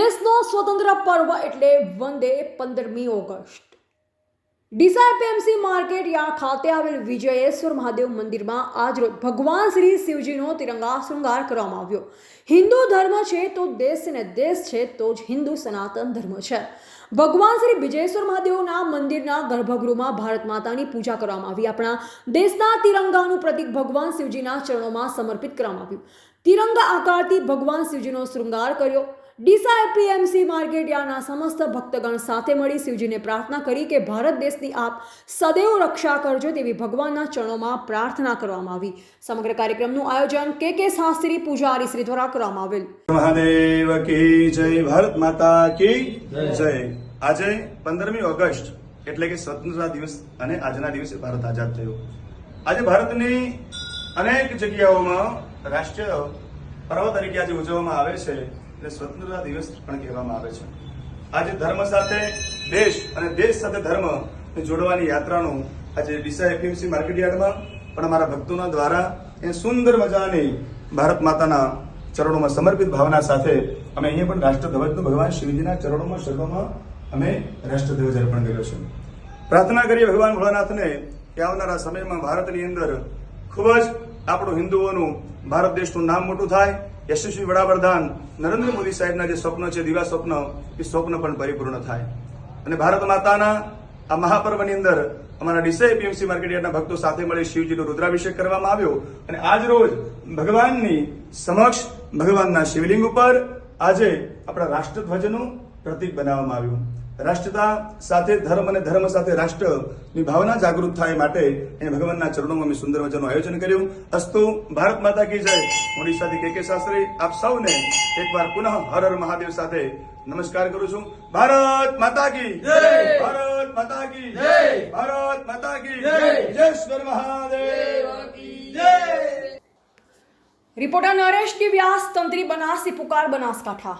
સ્વતંત્ર પર્વ એટલે વંદે પંદરમી ઓગસ્ટ. ડીસા એપીએમસી માર્કેટ યા ખાતે આવેલ વિજયેશ્વર મહાદેવ મંદિરમાં આજરોજ ભગવાન શ્રી શિવજીનો તિરંગા શૃંગાર કરવામાં આવ્યો. હિન્દુ ધર્મ છે તો દેશ ને દેશ છે તો જ હિન્દુ સનાતન ધર્મ છે. ભગવાન શ્રી વિજયેશ્વર મહાદેવના મંદિરના ગર્ભગૃહમાં ભારત માતાની પૂજા કરવામાં આવી. આપણા દેશના તિરંગાનું પ્રતીક ભગવાન શિવજીના ચરણોમાં સમર્પિત કરવામાં આવ્યું. તિરંગા આકારથી ભગવાન શિવજીનો શૃંગાર કર્યો. ડીસા એપીએમસી માર્કેટ સમસ્ત ભક્તગણ સાથે મળી શિવજીને પ્રાર્થના કરી કે ભારત દેશની આપ સદૈવ રક્ષા કરજો તેવી ભગવાનના ચરણોમાં પ્રાર્થના કરવામાં આવી. સમગ્ર કાર્યક્રમનું આયોજન કે કે શાસ્ત્રી પૂજારી શ્રી દ્વારા કરવામાં આવેલ. મહાદેવ કી જય ભારત માતા કી જય. આજે પંદરમી ઓગસ્ટ એટલે કે સ્વતંત્રતા દિવસ અને આજના દિવસે ભારત આઝાદ થયો. આજે ભારતની અનેક જગ્યાઓમાં રાષ્ટ્રીય પર્વ તરીકે આજે ઉજવવામાં આવે છે એટલે સ્વતંત્રતા દિવસ પણ કહેવામાં આવે છે. આજે ધર્મ સાથે દેશ અને દેશ સાથે ધર્મ જોડવાની યાત્રાનું આજે ડીસા એફએમસી માર્કેટ યાર્ડમાં પણ અમારા ભક્તોના દ્વારા એ સુંદર મજાની ભારત માતાના ચરણોમાં સમર્પિત ભાવના સાથે અમે અહીંયા પણ રાષ્ટ્રધ્વજનું ભગવાન શિવજીના ચરણોમાં, શરણોમાં અમે રાષ્ટ્રધ્વજ અર્પણ કર્યો છે. પ્રાર્થના કરીએ ભગવાન ભોળાનાથને કે આવનારા સમયમાં ભારતની અંદર ખૂબ જ આપણું હિન્દુઓનું ભારત દેશનું નામ મોટું થાય. યશસ્વી વડાપ્રધાન નરેન્દ્ર મોદી સાહેબના જે સ્વપ્ન છે દિવા સ્વપ્ન, એ સ્વપ્ન પણ પરિપૂર્ણ થાય. અને ભારત માતાના આ મહાપર્વની અંદર અમારા ડીસા પીએમસી માર્કેટયાર્ડના ભક્તો સાથે મળી શિવજીનો રુદ્રાભિષેક કરવામાં આવ્યો. અને આજ રોજ ભગવાનની સમક્ષ ભગવાનના શિવલિંગ ઉપર આજે આપણા રાષ્ટ્રધ્વજનું પ્રતીક બનાવવામાં આવ્યું. રાષ્ટ્રતા સાથે ધર્મ અને ધર્મ સાથે રાષ્ટ્રની ભાવના જાગૃત થાય માટે એ ભગવાનના ચરણોમાં અમે સુંદર મજાનું આયોજન કર્યું. અસ્તુ ભારત માતા કી જય. ઓડિશાથી કે કે શાસ્ત્રી. આપ સૌને એકવાર પુનઃ હર હર મહાદેવ સાથે નમસ્કાર કરું છું. ભારત માતા કી ભારત માતા કી ભારત માતા કી જયેશ્વર મહાદેવ. રિપોર્ટર નરેશ ટી વ્યાસ તંત્રી બનાસી પુકાર બનાસકાંઠા.